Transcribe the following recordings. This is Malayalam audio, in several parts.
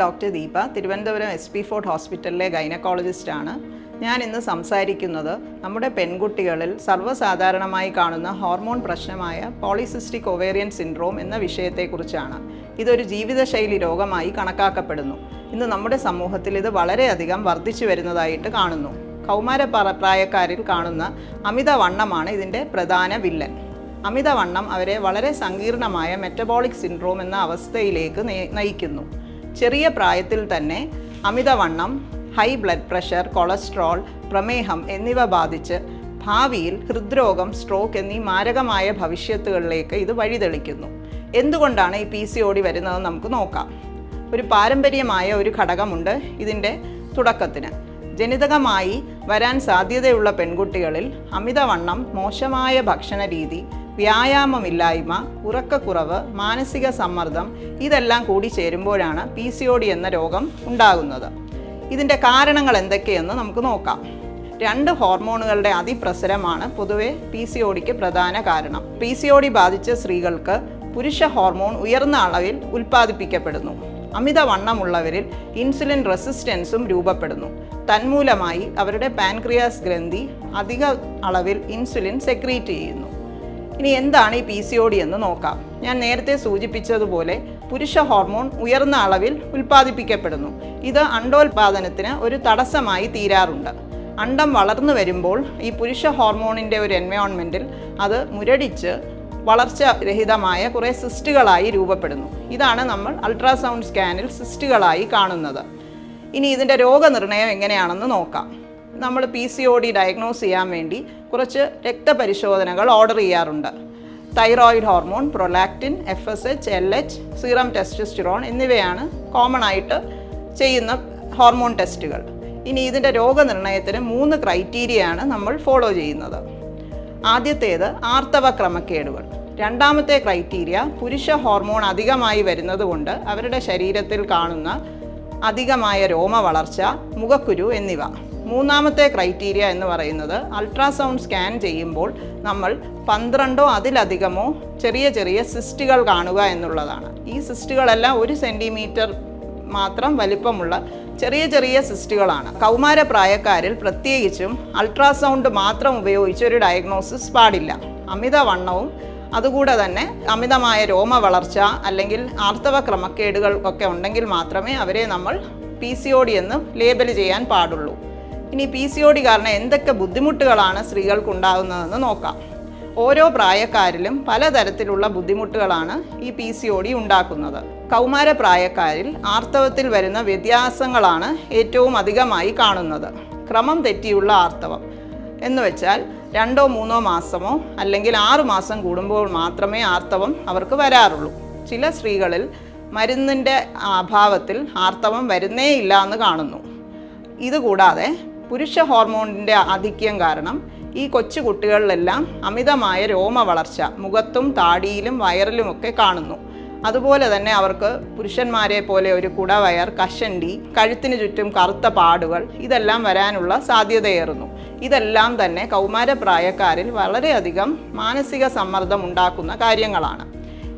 Doctor Deepa Thiruvananthapuram S P fort ഹോസ്പിറ്റലിലെ ഗൈനക്കോളജിസ്റ്റാണ് ഞാൻ ഇന്ന് സംസാരിക്കുന്നത് നമ്മുടെ പെൺകുട്ടികളിൽ സർവസാധാരണമായി കാണുന്ന ഹോർമോൺ പ്രശ്നമായ പോളിസിസ്റ്റിക് ഒവേറിയൻ സിൻഡ്രോം എന്ന വിഷയത്തെക്കുറിച്ചാണ്. ഇതൊരു ജീവിതശൈലി രോഗമായി കണക്കാക്കപ്പെടുന്നു. ഇന്ന് നമ്മുടെ സമൂഹത്തിൽ ഇത് വളരെയധികം വർദ്ധിച്ചു വരുന്നതായിട്ട് കാണുന്നു. കൗമാര പ്രായക്കാരിൽ കാണുന്ന അമിതവണ്ണമാണ് ഇതിന്റെ പ്രധാന വില്ലൻ. അമിതവണ്ണം അവരെ വളരെ സങ്കീർണമായ മെറ്റബോളിക് സിൻഡ്രോം എന്ന അവസ്ഥയിലേക്ക് നയിക്കുന്നു. ചെറിയ പ്രായത്തിൽ തന്നെ അമിതവണ്ണം ഹൈ ബ്ലഡ് പ്രഷർ കൊളസ്ട്രോൾ പ്രമേഹം എന്നിവ ബാധിച്ച് ഭാവിയിൽ ഹൃദ്രോഗം സ്ട്രോക്ക് എന്നീ മാരകമായ ഭവിഷ്യത്തുകളിലേക്ക് ഇത് വഴിതെളിക്കുന്നു. എന്തുകൊണ്ടാണ് ഈ പി സി ഓടി വരുന്നത് നമുക്ക് നോക്കാം. ഒരു പാരമ്പര്യമായ ഒരു ഘടകമുണ്ട് ഇതിന്റെ തുടക്കത്തിന്. ജനിതകമായി വരാൻ സാധ്യതയുള്ള പെൺകുട്ടികളിൽ അമിതവണ്ണം മോശമായ ഭക്ഷണ രീതി വ്യായാമമില്ലായ്മ ഉറക്കക്കുറവ് മാനസിക സമ്മർദ്ദം ഇതെല്ലാം കൂടി ചേരുമ്പോഴാണ് പി സി ഒ ഡി എന്ന രോഗം ഉണ്ടാകുന്നത്. ഇതിന്റെ കാരണങ്ങൾ എന്തൊക്കെയെന്ന് നമുക്ക് നോക്കാം. രണ്ട് ഹോർമോണുകളുടെ അതിപ്രസരമാണ് പൊതുവെ പി സി ഒ ഡിക്ക് പ്രധാന കാരണം. പി സി ഒ ഡി ബാധിച്ച സ്ത്രീകൾക്ക് പുരുഷ ഹോർമോൺ ഉയർന്ന അളവിൽ ഉൽപ്പാദിപ്പിക്കപ്പെടുന്നു. അമിതവണ്ണമുള്ളവരിൽ ഇൻസുലിൻ റെസിസ്റ്റൻസും രൂപപ്പെടുന്നു. തന്മൂലമായി അവരുടെ പാൻക്രിയാസ് ഗ്രന്ഥി അധിക അളവിൽ ഇൻസുലിൻ സെക്രീറ്റ് ചെയ്യുന്നു. ഇനി എന്താണ് ഈ പി സി ഒ ഡി എന്ന് നോക്കാം. ഞാൻ നേരത്തെ സൂചിപ്പിച്ചതുപോലെ പുരുഷ ഹോർമോൺ ഉയർന്ന അളവിൽ ഉൽപ്പാദിപ്പിക്കപ്പെടുന്നു. ഇത് അണ്ടോൽപാദനത്തിന് ഒരു തടസ്സമായി തീരാറുണ്ട്. അണ്ടം വളർന്നു വരുമ്പോൾ ഈ പുരുഷ ഹോർമോണിന്റെ ഒരു എൻവയോൺമെന്റിൽ അത് മുരടിച്ച് വളർച്ച രഹിതമായ കുറേ സിസ്റ്റുകളായി രൂപപ്പെടുന്നു. ഇതാണ് നമ്മൾ അൾട്രാസൗണ്ട് സ്കാനിൽ സിസ്റ്റുകളായി കാണുന്നത്. ഇനി ഇതിന്റെ രോഗനിർണയം എങ്ങനെയാണെന്ന് നോക്കാം. നമ്മൾ P C O D diagnose ചെയ്യാൻ വേണ്ടി കുറച്ച് രക്തപരിശോധനകൾ ഓർഡർ ചെയ്യാറുണ്ട്. Thyroid hormone prolactin F S H L H serum testosterone എന്നിവയാണ് കോമൺ ആയിട്ട് ചെയ്യുന്ന ഹോർമോൺ ടെസ്റ്റുകൾ ഇനി ഇതിന്റെ രോഗനിർണയത്തിന് മൂന്ന് ക്രൈറ്റീരിയയാണ് നമ്മൾ ഫോളോ ചെയ്യുന്നത്. ആദ്യത്തേത് ആർത്തവ ക്രമക്കേടുകൾ രണ്ടാമത്തെ ക്രൈറ്റീരിയ പുരുഷ ഹോർമോൺ അധികമായി വരുന്നതുകൊണ്ട് അവരുടെ ശരീരത്തിൽ കാണുന്ന അധികമായ രോമ വളർച്ച മുഖക്കുരു എന്നിവ. മൂന്നാമത്തെ ക്രൈറ്റീരിയ എന്ന് പറയുന്നത് അൾട്രാസൗണ്ട് സ്കാൻ ചെയ്യുമ്പോൾ നമ്മൾ പന്ത്രണ്ടോ അതിലധികമോ ചെറിയ ചെറിയ സിസ്റ്റുകൾ കാണുക എന്നുള്ളതാണ്. ഈ സിസ്റ്റുകളെല്ലാം ഒരു സെന്റിമീറ്റർ മാത്രം വലിപ്പമുള്ള ചെറിയ ചെറിയ സിസ്റ്റുകളാണ്. കൗമാര പ്രായക്കാരിൽ പ്രത്യേകിച്ചും അൾട്രാസൗണ്ട് മാത്രം ഉപയോഗിച്ച് ഒരു ഡയഗ്നോസിസ് പാടില്ല. അമിതവണ്ണവും അതുകൂടെ തന്നെ അമിതമായ രോമ വളർച്ച അല്ലെങ്കിൽ ആർത്തവ ക്രമക്കേടുകൾ ഒക്കെ ഉണ്ടെങ്കിൽ മാത്രമേ അവരെ നമ്മൾ പി സി ഒ ഡി എന്ന് ലേബൽ ചെയ്യാൻ പാടുള്ളൂ. ഇനി പി സി ഒ ഡി കാരണം എന്തൊക്കെ ബുദ്ധിമുട്ടുകളാണ് സ്ത്രീകൾക്ക് ഉണ്ടാകുന്നതെന്ന് നോക്കാം. ഓരോ പ്രായക്കാരിലും പലതരത്തിലുള്ള ബുദ്ധിമുട്ടുകളാണ് ഈ പി സി ഒ ഡി ഉണ്ടാക്കുന്നത്. കൗമാര പ്രായക്കാരിൽ ആർത്തവത്തിൽ വരുന്ന വ്യത്യാസങ്ങളാണ് ഏറ്റവും അധികമായി കാണുന്നത്. ക്രമം തെറ്റിയുള്ള ആർത്തവം എന്ന് വെച്ചാൽ രണ്ടോ മൂന്നോ മാസമോ അല്ലെങ്കിൽ ആറു മാസം കൂടുമ്പോൾ മാത്രമേ ആർത്തവം അവർക്ക് വരാറുള്ളൂ. ചില സ്ത്രീകളിൽ മരുന്നിന്റെ അഭാവത്തിൽ ആർത്തവം വരുന്നേ ഇല്ല എന്ന് കാണുന്നു. ഇതുകൂടാതെ പുരുഷ ഹോർമോണിന്റെ ആധിക്യം കാരണം ഈ കൊച്ചു കുട്ടികളിലെല്ലാം അമിതമായ രോമ വളർച്ച മുഖത്തും താടിയിലും വയറിലുമൊക്കെ കാണുന്നു. അതുപോലെ തന്നെ അവർക്ക് പുരുഷന്മാരെ പോലെ ഒരു കുടവയർ കഷണ്ടി കഴുത്തിന് ചുറ്റും കറുത്ത പാടുകൾ ഇതെല്ലാം വരാനുള്ള സാധ്യതയേറുന്നു. ഇതെല്ലാം തന്നെ കൗമാരപ്രായക്കാരിൽ വളരെയധികം മാനസിക സമ്മർദ്ദം ഉണ്ടാക്കുന്ന കാര്യങ്ങളാണ്.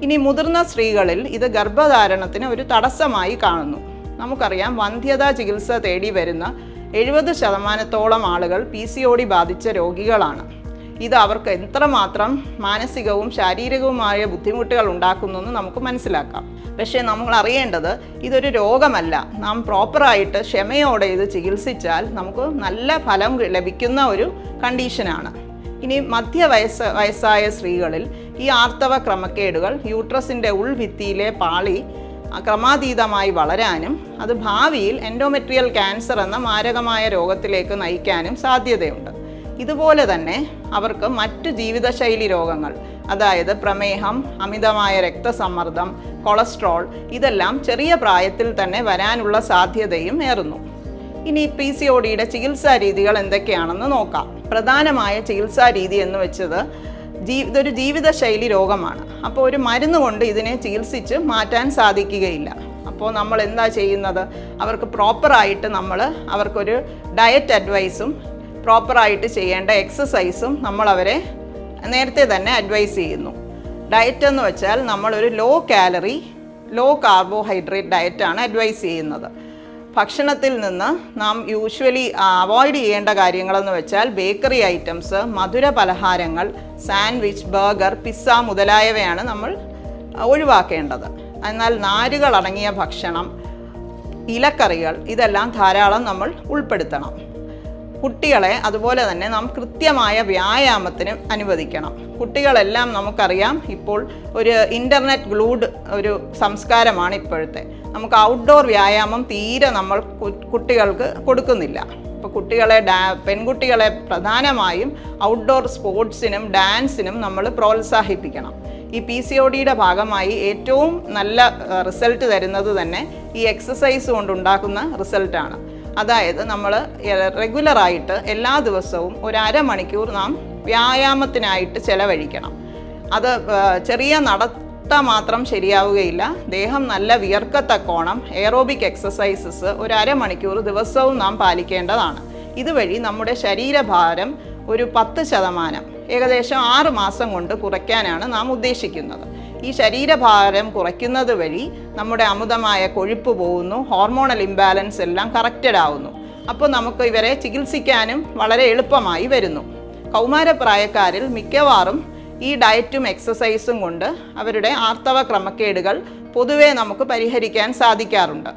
ഇനി മുതിർന്ന സ്ത്രീകളിൽ ഇത് ഗർഭധാരണത്തിന് ഒരു തടസ്സമായി കാണുന്നു. നമുക്കറിയാം വന്ധ്യതാ ചികിത്സ തേടി വരുന്ന എഴുപത് ശതമാനത്തോളം ആളുകൾ പി സി ഒ ഡി ബാധിച്ച രോഗികളാണ്. ഇത് അവർക്ക് എത്രമാത്രം മാനസികവും ശാരീരികവുമായ ബുദ്ധിമുട്ടുകൾ ഉണ്ടാക്കുന്നു എന്ന് നമുക്ക് മനസ്സിലാക്കാം. പക്ഷേ നമ്മൾ അറിയേണ്ടത് ഇതൊരു രോഗമല്ല. നാം പ്രോപ്പറായിട്ട് ക്ഷമയോടെ ഇത് ചികിത്സിച്ചാൽ നമുക്ക് നല്ല ഫലം ലഭിക്കുന്ന ഒരു കണ്ടീഷനാണ്. ഇനി മധ്യവയസ്സ് വയസ്സായ സ്ത്രീകളിൽ ഈ ആർത്തവ ക്രമക്കേടുകൾ യൂട്രസിന്റെ ഉൾഭിത്തിയിലെ പാളി ക്രമാതീതമായി വളരാനും അത് ഭാവിയിൽ എൻഡോമെട്രിയൽ ക്യാൻസർ എന്ന മാരകമായ രോഗത്തിലേക്ക് നയിക്കാനും സാധ്യതയുണ്ട്. ഇതുപോലെ തന്നെ അവർക്ക് മറ്റു ജീവിതശൈലി രോഗങ്ങൾ അതായത് പ്രമേഹം അമിതമായ രക്തസമ്മർദ്ദം കൊളസ്ട്രോൾ ഇതെല്ലാം ചെറിയ പ്രായത്തിൽ തന്നെ വരാനുള്ള സാധ്യതയും ഏറുന്നു. ഇനി പി സി ഒ ഡിയുടെ ചികിത്സാ രീതികൾ എന്തൊക്കെയാണെന്ന് നോക്കാം. പ്രധാനമായ ചികിത്സാ രീതി എന്ന് വെച്ചത് ജീ ഇതൊരു ജീവിതശൈലി രോഗമാണ്. അപ്പോൾ ഒരു മരുന്ന് കൊണ്ട് ഇതിനെ ചികിത്സിച്ച് മാറ്റാൻ സാധിക്കുകയില്ല. അപ്പോൾ നമ്മൾ എന്താ ചെയ്യുന്നത്? അവർക്ക് പ്രോപ്പറായിട്ട് നമ്മൾ അവർക്കൊരു ഡയറ്റ് അഡ്വൈസും പ്രോപ്പറായിട്ട് ചെയ്യേണ്ട എക്സസൈസും നമ്മൾ അവരെ നേരത്തെ തന്നെ അഡ്വൈസ് ചെയ്യുന്നു. ഡയറ്റ് എന്ന് വെച്ചാൽ നമ്മളൊരു ലോ കാലറി ലോ കാർബോഹൈഡ്രേറ്റ് ഡയറ്റാണ് അഡ്വൈസ് ചെയ്യുന്നത്. ഭക്ഷണത്തിൽ നിന്ന് നാം യൂഷ്വലി അവോയ്ഡ് ചെയ്യേണ്ട കാര്യങ്ങളെന്ന് വെച്ചാൽ ബേക്കറി ഐറ്റംസ് മധുര പലഹാരങ്ങൾ സാൻഡ്വിച്ച് ബർഗർ പിസ്സ മുതലായവയാണ് നമ്മൾ ഒഴിവാക്കേണ്ടത്. എന്നാൽ നാരുകളടങ്ങിയ ഭക്ഷണം ഇലക്കറികൾ ഇതെല്ലാം ധാരാളം നമ്മൾ ഉൾപ്പെടുത്തണം. കുട്ടികളെ അതുപോലെ തന്നെ നാം കൃത്യമായ വ്യായാമത്തിന് അനുവദിക്കണം. കുട്ടികളെല്ലാം നമുക്കറിയാം ഇപ്പോൾ ഒരു ഇന്റർനെറ്റ് ഗ്ലൂഡ് ഒരു സംസ്കാരമാണ് ഇപ്പോഴത്തെ. നമുക്ക് ഔട്ട്ഡോർ വ്യായാമം തീരെ നമ്മൾ കുട്ടികൾക്ക് കൊടുക്കുന്നില്ല. ഇപ്പോൾ കുട്ടികളെ ഡാ പെൺകുട്ടികളെ പ്രധാനമായും ഔട്ട്ഡോർ സ്പോർട്സിനും ഡാൻസിനും നമ്മൾ പ്രോത്സാഹിപ്പിക്കണം. ഈ പി സി ഒ ഡിയുടെ ഭാഗമായി ഏറ്റവും നല്ല റിസൾട്ട് തരുന്നത് തന്നെ ഈ എക്സസൈസ് കൊണ്ടുണ്ടാക്കുന്ന റിസൾട്ടാണ് അതായത് നമ്മൾ റെഗുലറായിട്ട് എല്ലാ ദിവസവും ഒരു അരമണിക്കൂർ നാം വ്യായാമത്തിനായിട്ട് ചെലവഴിക്കണം. അത് ചെറിയ നടത്ത മാത്രം ശരിയാവുകയില്ല. ദേഹം നല്ല വിയർക്കത്തക്കോണം എയറോബിക് എക്സസൈസസ് ഒരു അരമണിക്കൂർ ദിവസവും നാം പാലിക്കേണ്ടതാണ്. ഇതുവഴി നമ്മുടെ ശരീരഭാരം ഒരു പത്ത് ശതമാനം ഏകദേശം ആറ് മാസം കൊണ്ട് കുറയ്ക്കാനാണ് നാം ഉദ്ദേശിക്കുന്നത്. ഈ ശരീരഭാരം കുറയ്ക്കുന്നത് വഴി നമ്മുടെ അമിതമായ കൊഴുപ്പ് പോകുന്നു ഹോർമോണൽ ഇംബാലൻസ് എല്ലാം കറക്റ്റഡ് ആവുന്നു. അപ്പോൾ നമുക്ക് ഇവരെ ചികിത്സിക്കാനും വളരെ എളുപ്പമായി വരുന്നു. കൗമാരപ്രായക്കാരിൽ മിക്കവാറും ഈ ഡയറ്റും എക്സസൈസും കൊണ്ട് അവരുടെ ആർത്തവ ക്രമക്കേടുകൾ പൊതുവേ നമുക്ക് പരിഹരിക്കാൻ സാധിക്കാറുണ്ട്.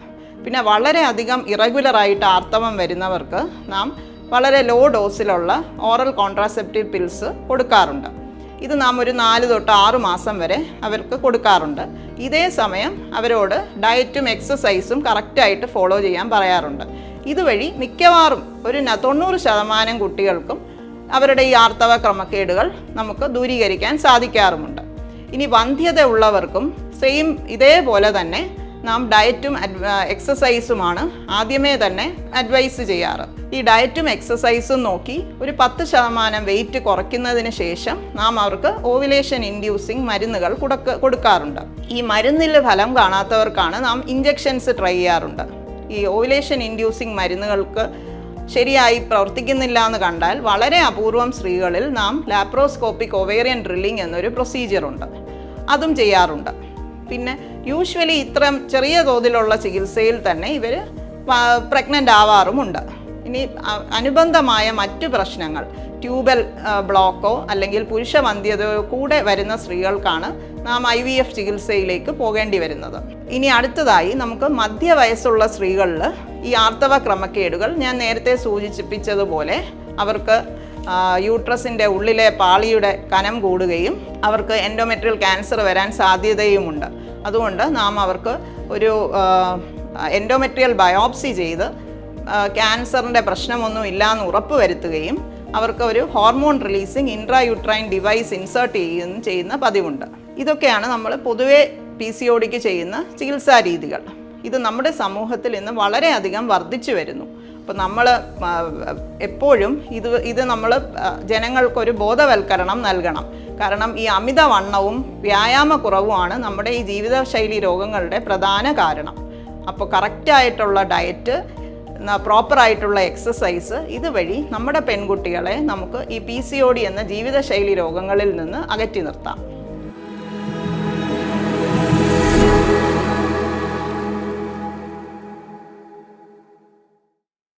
പിന്നെ വളരെയധികം ഇറഗുലറായിട്ട് ആർത്തവം വരുന്നവർക്ക് നാം വളരെ ലോ ഡോസിലുള്ള ഓറൽ കോൺട്രാസെപ്റ്റീവ് പിൽസ് കൊടുക്കാറുണ്ട്. ഇത് നാം ഒരു നാല് തൊട്ട് ആറ് മാസം വരെ അവർക്ക് കൊടുക്കാറുണ്ട്. ഇതേ സമയം അവരോട് ഡയറ്റും എക്സസൈസും കറക്റ്റായിട്ട് ഫോളോ ചെയ്യാൻ പറയാറുണ്ട്. ഇതുവഴി മിക്കവാറും ഒരു തൊണ്ണൂറ് ശതമാനം കുട്ടികൾക്കും അവരുടെ ഈ ആർത്തവ ക്രമക്കേടുകൾ നമുക്ക് ദൂരീകരിക്കാൻ സാധിക്കാറുമുണ്ട്. ഇനി വന്ധ്യത ഉള്ളവർക്കും സെയിം ഇതേപോലെ തന്നെ നാം ഡയറ്റും എക്സസൈസുമാണ് ആദ്യമേ തന്നെ അഡ്വൈസ് ചെയ്യാറ്. ഈ ഡയറ്റും എക്സസൈസും നോക്കി ഒരു പത്ത് ശതമാനം വെയിറ്റ് കുറയ്ക്കുന്നതിന് ശേഷം നാം അവർക്ക് ഓവിലേഷൻ ഇൻഡ്യൂസിങ് മരുന്നുകൾ കൊടുക്ക കൊടുക്കാറുണ്ട്. ഈ മരുന്നിൽ ഫലം കാണാത്തവർക്കാണ് നാം ഇഞ്ചെക്ഷൻസ് ട്രൈ ചെയ്യാറുണ്ട്. ഈ ഓവിലേഷൻ ഇൻഡ്യൂസിങ് മരുന്നുകൾക്ക് ശരിയായി പ്രവർത്തിക്കുന്നില്ല എന്ന് കണ്ടാൽ വളരെ അപൂർവം സ്ത്രീകളിൽ നാം ലാപ്രോസ്കോപ്പിക് ഒവേറിയൻ ഡ്രില്ലിംഗ് എന്നൊരു പ്രൊസീജിയർ ഉണ്ട്. അതും ചെയ്യാറുണ്ട്. പിന്നെ യൂഷ്വലി ഇത്തരം ചെറിയ തോതിലുള്ള ചികിത്സയിൽ തന്നെ ഇവർ പ്രഗ്നന്റ് ആവാറുമുണ്ട്. ഇനി അനുബന്ധമായ മറ്റു പ്രശ്നങ്ങൾ ട്യൂബൽ ബ്ലോക്കോ അല്ലെങ്കിൽ പുരുഷ വന്ധ്യതയോ കൂടെ വരുന്ന സ്ത്രീകൾക്കാണ് നാം ഐ വി എഫ് ചികിത്സയിലേക്ക് പോകേണ്ടി വരുന്നത്. ഇനി അടുത്തതായി നമുക്ക് മധ്യവയസ്സുള്ള സ്ത്രീകളിൽ ഈ ആർത്തവ ക്രമക്കേടുകൾ ഞാൻ നേരത്തെ സൂചിപ്പിച്ചതുപോലെ അവർക്ക് യൂട്രസിന്റെ ഉള്ളിലെ പാളിയുടെ കനം കൂടുകയും അവർക്ക് എൻഡോമെട്രിയൽ ക്യാൻസർ വരാൻ സാധ്യതയുമുണ്ട്. അതുകൊണ്ട് നാം അവർക്ക് ഒരു എൻഡോമെട്രിയൽ ബയോപ്സി ചെയ്ത് ക്യാൻസറിന്റെ പ്രശ്നമൊന്നും ഇല്ലാന്ന് ഉറപ്പ് വരുത്തുകയും അവർക്ക് ഒരു hormone releasing intrauterine device insert ചെയ്യുകയും ചെയ്യുന്ന പതിവുണ്ട്. ഇതൊക്കെയാണ് നമ്മൾ പൊതുവെ പി സി ഒ ഡിക്ക് ചെയ്യുന്ന ചികിത്സാ രീതികൾ. ഇത് നമ്മുടെ സമൂഹത്തിൽ ഇന്ന് വളരെയധികം വർദ്ധിച്ചു വരുന്നു. അപ്പോൾ നമ്മൾ എപ്പോഴും ഇത് ഇത് നമ്മൾ ജനങ്ങൾക്കൊരു ബോധവൽക്കരണം നൽകണം. കാരണം ഈ അമിതവണ്ണവും വ്യായാമക്കുറവുമാണ് നമ്മുടെ ഈ ജീവിതശൈലി രോഗങ്ങളുടെ പ്രധാന കാരണം. അപ്പോൾ കറക്റ്റായിട്ടുള്ള ഡയറ്റ് പ്രോപ്പറായിട്ടുള്ള എക്സസൈസ് ഇതുവഴി നമ്മുടെ പെൺകുട്ടികളെ നമുക്ക് ഈ പി സി ഒ ഡി എന്ന ജീവിതശൈലി രോഗങ്ങളിൽ നിന്ന് അകറ്റി നിർത്താം.